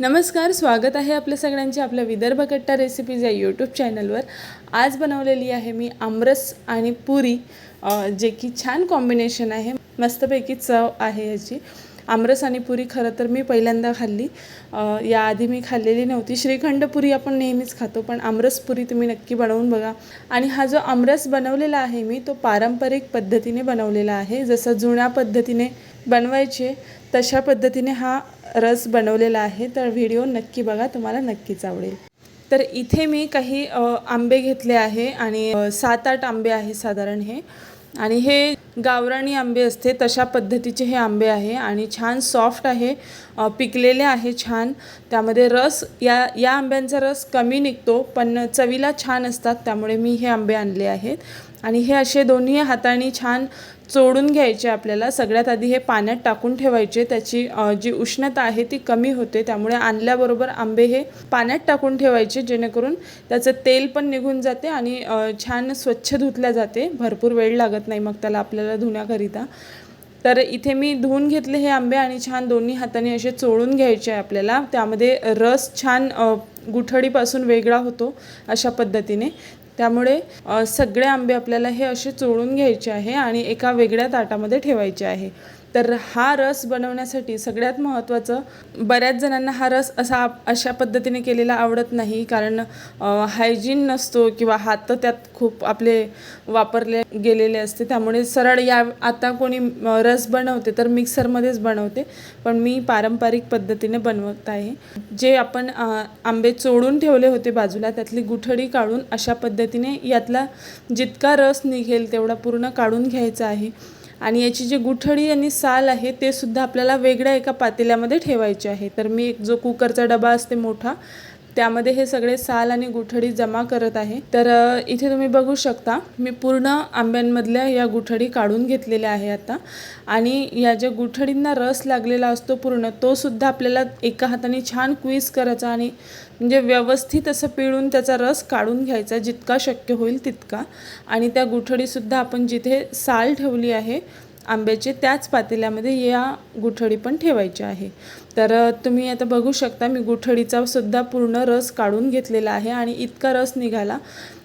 नमस्कार स्वागत आहे आपल्या सगळ्यांचे आपल्या विदर्भ कट्टा रेसिपीज या यूट्यूब चॅनलवर आज बनवलेली आहे मी आमरस आणि पुरी जे की छान कॉम्बिनेशन आहे. मस्तपैकी चव आहे याची. आमरस आणि पुरी खरं तर मी पहिल्यांदा खाल्ली. याआधी मी खाल्लेली नव्हती. श्रीखंड पुरी आपण नेहमीच खातो पण आमरस पुरी तुम्ही नक्की बनवून बघा. आणि हा जो आमरस बनवलेला आहे मी तो पारंपरिक पद्धतीने बनवलेला आहे. जसं जुन्या पद्धतीने बनवायचे तशा पद्धतीने हा रस बनवलेला आहे. तर व्हिडिओ नक्की बघा तुम्हाला नक्कीच आवडेल. तर इथे मी काही आंबे घेतले आहे आणि सात आठ आंबे आहे साधारण हे. आणि हे गावराणी आंबे असते तशा पद्धतीचे हे आंबे आहे आणि छान सॉफ्ट आहे पिकलेले आहे छान. त्यामध्ये रस या या आंब्यांचा रस कमी निघतो पण चवीला छान असतात त्यामुळे मी हे आंबे आणले आहेत. आणि हे असे दोन्ही हाताने छान चोडून घ्यायचे आपल्याला. सगळ्यात आधी हे पाण्यात टाकून ठेवायचे. त्याची जी उष्णता आहे ती कमी होते. त्यामुळे आणल्याबरोबर आंबे हे पाण्यात टाकून ठेवायचे जेणेकरून त्याचं तेल पण निघून जाते आणि छान स्वच्छ धुतल्या जाते. भरपूर वेळ लागत नाही मग त्याला आपल्याला धुण्याकरिता तर इथे मी धुवून घेतले हे आंबे आणि छान दोन्ही हाताने असे चोळून घ्यायचे आहे आपल्याला. त्यामध्ये रस छान गुठळीपासून वेगळा होतो अशा पद्धतीने. त्यामुळे सगळे आंबे आपल्याला हे असे चोळून घ्यायचे आहे आणि एका वेगळ्या ताटामध्ये ठेवायचे आहे. तर हा रस बनवण्यासाठी सगळ्यात महत्त्वाचं बऱ्याच जणांना हा रस असा अशा पद्धतीने केलेला आवडत नाही. कारण हायजीन नसतो किंवा हात त्यात खूप आपले वापरले गेलेले असते. त्यामुळे सरळ या आता कोणी रस बनवते तर मिक्सरमध्येच बनवते. पण मी पारंपरिक पद्धतीने बनवत आहे. जे आपण आंबे चोडून ठेवले होते बाजूला त्यातली गुठडी काढून अशा पद्धतीने यातला जितका रस निघेल तेवढा पूर्ण काढून घ्यायचा आहे. आणि याची जी गुठळी आणि साल आहे ते सुद्धा आपल्याला वेगळ्या एका पातेल्यामध्ये ठेवायचे आहे. तर मी एक जो कुकरचा डबा असते मोठा त्यामध्ये हे सगळे साल आणि गुठळी जमा करत आहे. तर इथे तुम्ही बघू शकता मी पूर्ण आंब्यांमधल्या या गुठळी काढून घेतलेल्या आहे आता. आणि या ज्या गुठळींना रस लागलेला असतो पूर्ण तो सुद्धा आपल्याला एका हाताने छान क्विज करायचा आणि म्हणजे व्यवस्थित असं पिळून त्याचा रस काढून घ्यायचा जितका शक्य होईल तितका. आणि त्या गुठळीसुद्धा आपण जिथे साल ठेवली आहे आंब्याचे त्याच पातेल्यामध्ये या गुठळी पण ठेवायच्या आहे. तर तुम्ही आता बघू शकता मी गुठळीचा सुद्धा पूर्ण रस काढून घेतलेला आहे आणि इतका रस निघाला.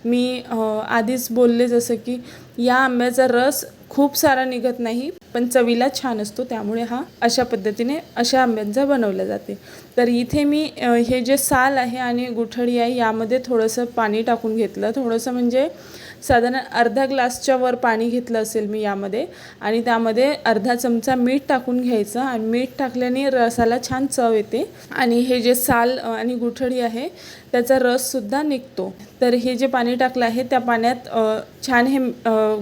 मी आधीच बोलले जसं की या आंब्याचा रस खूप सारा निघत नाही पण चवीला छान असतो त्यामुळे हा अशा पद्धतीने अशा आंब्यांचा बनवला जाते. तर इथे मी हे जे साल आहे आणि गुठळी आहे यामध्ये थोडंसं पाणी टाकून घेतलं. थोडंसं म्हणजे साधारण अर्धा ग्लासच्या वर पाणी घेतलं असेल मी यामध्ये. आणि त्यामध्ये अर्धा चमचा मीठ टाकून घ्यायचं. आणि मीठ टाकल्याने रसाला छान चव येते. आणि हे जे साल आणि गुठळी आहे त्याचा रससुद्धा निघतो. तर हे जे पाणी टाकलं आहे त्या पाण्यात छान हे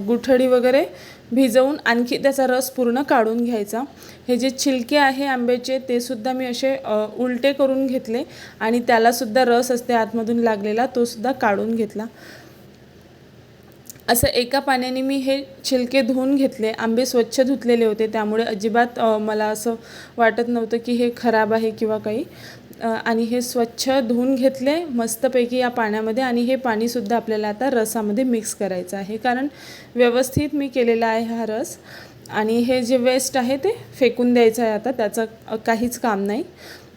गुठळी वगैरे भिजवून आणखी त्याचा रस पूर्ण काढून घ्यायचा. हे जे छिलके आहे आंब्याचे ते सुद्धा मी असे उलटे करून घेतले. आणि त्यालासुद्धा रस असते आतमधून लागलेला तोसुद्धा काढून घेतला. असं एका पाण्याने मी हे छिलके धुवून घेतले. आंबे स्वच्छ धुतलेले होते. त्यामुळे अजिबात मला असं वाटत नव्हतं की हे खराब आहे किंवा काही. आणि हे स्वच्छ धुवून घेतले मस्तपैकी या पाण्यामध्ये आणि हे पाणीसुद्धा आपल्याला आता रसामध्ये मिक्स करायचं आहे. कारण व्यवस्थित मी केलेला आहे हा रस. आणि हे जे वेस्ट आहे ते फेकून द्यायचं आहे आता. त्याचं काहीच काम नाही.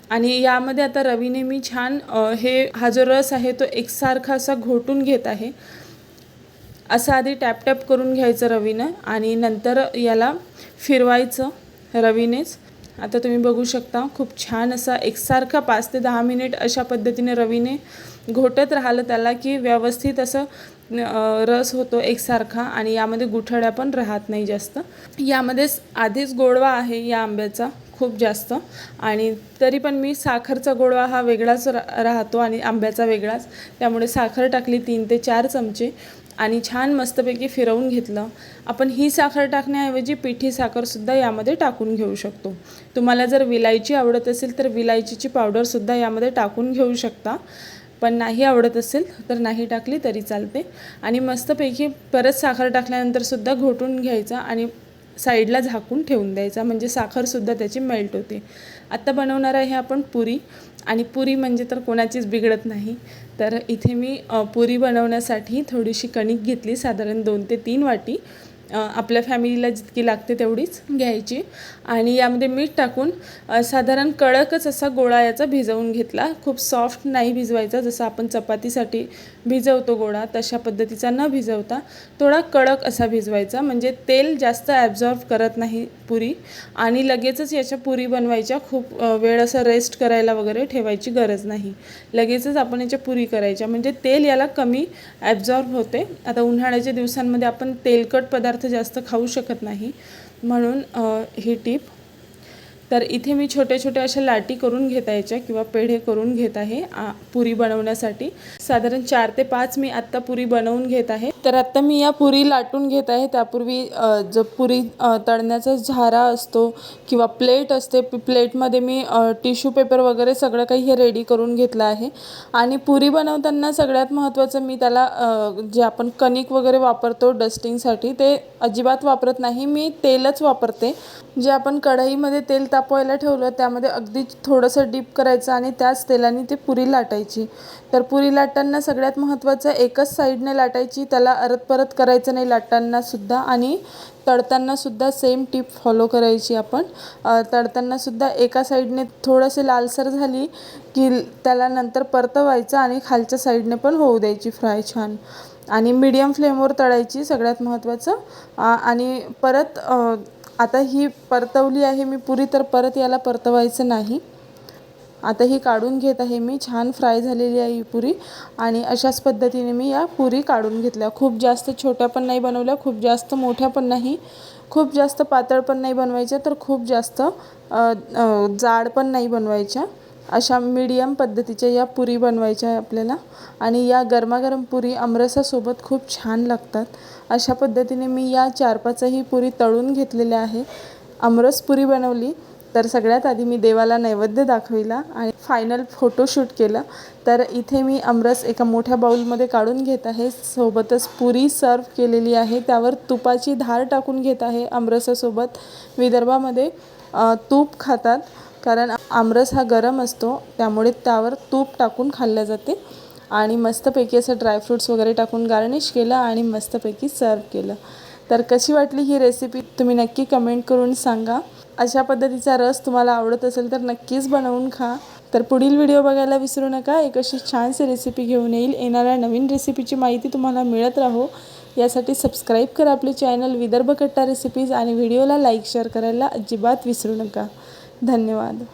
आणि यामध्ये आता रवीने मी छान हे हा जो रस आहे तो एकसारखा असा घोटून घेत आहे. असं आधी टॅप टॅप करून घ्यायचं रवीनं आणि नंतर याला फिरवायचं रवीनेच. आता तुम्ही बघू शकता खूप छान असा एकसारखा पाच ते दहा मिनिट अशा पद्धतीने रवीने घोटत राहिलं त्याला की व्यवस्थित असं रस होतो एकसारखा आणि यामध्ये गुठळ्या पण राहत नाही जास्त. यामध्येच आधीच गोडवा आहे या आंब्याचा खूप जास्त. आणि तरी पण मी साखरचा गोडवा हा वेगळाच रा राहतो आणि आंब्याचा वेगळाच. त्यामुळे साखर टाकली तीन ते चार चमचे. आणि छान मस्तपैकी फिरवून घेतलं. आपण ही साखर टाकण्याऐवजी पिठी साखरसुद्धा यामध्ये टाकून घेऊ शकतो. तुम्हाला जर विलायची आवडत असेल तर विलायचीची पावडरसुद्धा यामध्ये टाकून घेऊ शकता. पण नाही आवडत असेल तर नाही टाकली तरी चालते. आणि मस्तपैकी परत साखर टाकल्यानंतरसुद्धा घोटून घ्यायचा आणि साईडला झाकून ठेवून द्यायचा. म्हणजे साखरसुद्धा त्याची मेल्ट होते. आत्ता बनवणार आहे आपण पुरी. आणि पुरी म्हणजे तर कोणाचीच बिघडत नाही. तर इथे मी पुरी बनवण्यासाठी थोडीशी कणिक घेतली. साधारण दोन ते तीन वाटी. आपल्या फॅमिलीला जितकी लागते तेवढीच घ्यायची. आणि यामध्ये मीठ टाकून साधारण कडकच असा गोळा याचा भिजवून घेतला. खूप सॉफ्ट नाही भिजवायचा. जसं आपण चपातीसाठी भिजवतो गोळा तशा पद्धतीचा न भिजवता थोडा कडक असा भिजवायचा. म्हणजे तेल जास्त ॲब्झॉर्ब करत नाही पुरी आणि लगेचच याच्या पुरी बनवायच्या. खूप वेळ असं रेस्ट करायला वगैरे ठेवायची गरज नाही. लगेचच आपण याच्या पुरी करायच्या. म्हणजे तेल याला कमी ॲब्झॉर्ब होते. आता उन्हाळ्याच्या दिवसांमध्ये आपण तेलकट पदार्थ जास्त खाऊ शकत नाही. म्हणून ही टीप तर इथे मी छोट्या छोट्या अशा लाटी करून घेता यायच्या किंवा पेढे करून घेत आहे पुरी बनवण्यासाठी. साधारण चार ते पाच मी आत्ता पुरी बनवून घेत आहे. तर आत्ता मी या पुरी लाटून घेत आहे. त्यापूर्वी जो पुरी तळण्याचा झारा असतो किंवा प्लेट असते प्लेटमध्ये मी टिश्यू पेपर वगैरे सगळं काही हे रेडी करून घेतलं आहे. आणि पुरी बनवताना सगळ्यात महत्त्वाचं मी त्याला जे आपण कणिक वगैरे वापरतो डस्टिंगसाठी ते अजिबात वापरत नाही. मी तेलच वापरते. जे आपण कढईमध्ये तेल तापवायला ठेवलं त्यामध्ये अगदी थोडंसं डीप करायचं आणि त्याच तेलाने ती पुरी लाटायची. तर पुरी लाटताना सगळ्यात महत्त्वाचं एकच साईडने लाटायची त्याला अरत परत करायचं नाही लाटतानासुद्धा आणि तळतानासुद्धा सेम टीप फॉलो करायची आपण. तळतानासुद्धा एका साईडने थोडंसे लालसर झाली की त्याला नंतर परतवायचं आणि खालच्या साईडने पण होऊ द्यायची फ्राय छान. आणि मीडियम फ्लेमवर तळायची सगळ्यात महत्त्वाचं. आणि परत आता ही परतवली आहे मी पुरी तर परत याला परतवायचं नाही. आता ही काढून घेत आहे मी छान फ्राय झालेली आहे ही पुरी. आणि अशाच पद्धतीने मी या पुरी काढून घेतल्या. खूप जास्त छोट्या पण नाही बनवल्या खूप जास्त मोठ्या पण नाही. खूप जास्त पातळ पण नाही बनवायच्या तर खूप जास्त जाड पण नाही बनवायच्या. अशा मीडियम पद्धतीच्या या पुरी बनवायच्या आहे आपल्याला. आणि या गरमागरम पुरी आमरसासोबत खूप छान लागतात. अशा पद्धतीने मी या चार पाचही पुरी तळून घेतलेल्या आहे. आमरस पुरी बनवली तर सगळ्यात आधी मी देवाला नैवेद्य दाखविला आणि फायनल फोटोशूट केलं. तर इथे मी आमरस एका मोठ्या बाऊलमध्ये काढून घेत आहे. सोबतच पुरी सर्व केलेली आहे. त्यावर तुपाची धार टाकून घेत आहे आमरसासोबत. विदर्भामध्ये तूप खातात. कारण आमरस हा गरम असतो त्यामुळे त्यावर तूप टाकून खाल्ल्या जाते आणि मस्तपैकी असं ड्रायफ्रूट्स वगैरे टाकून गार्निश केलं आणि मस्तपैकी सर्व केलं. तर कशी वाटली ही रेसिपी तुम्ही नक्की कमेंट करून सांगा. अशा पद्धतीचा रस तुम्हाला आवडत असेल तर नक्कीच बनवून खा. तर पुढील व्हिडिओ बघायला विसरू नका. एक अशी छानशी रेसिपी घेऊन येईल. येणाऱ्या नवीन रेसिपीची माहिती तुम्हाला मिळत राहो. यासाठी सबस्क्राईब करा आपले चॅनल विदर्भ कट्टा रेसिपीज आणि व्हिडिओला लाईक शेअर करायला अजिबात विसरू नका. धन्यवाद.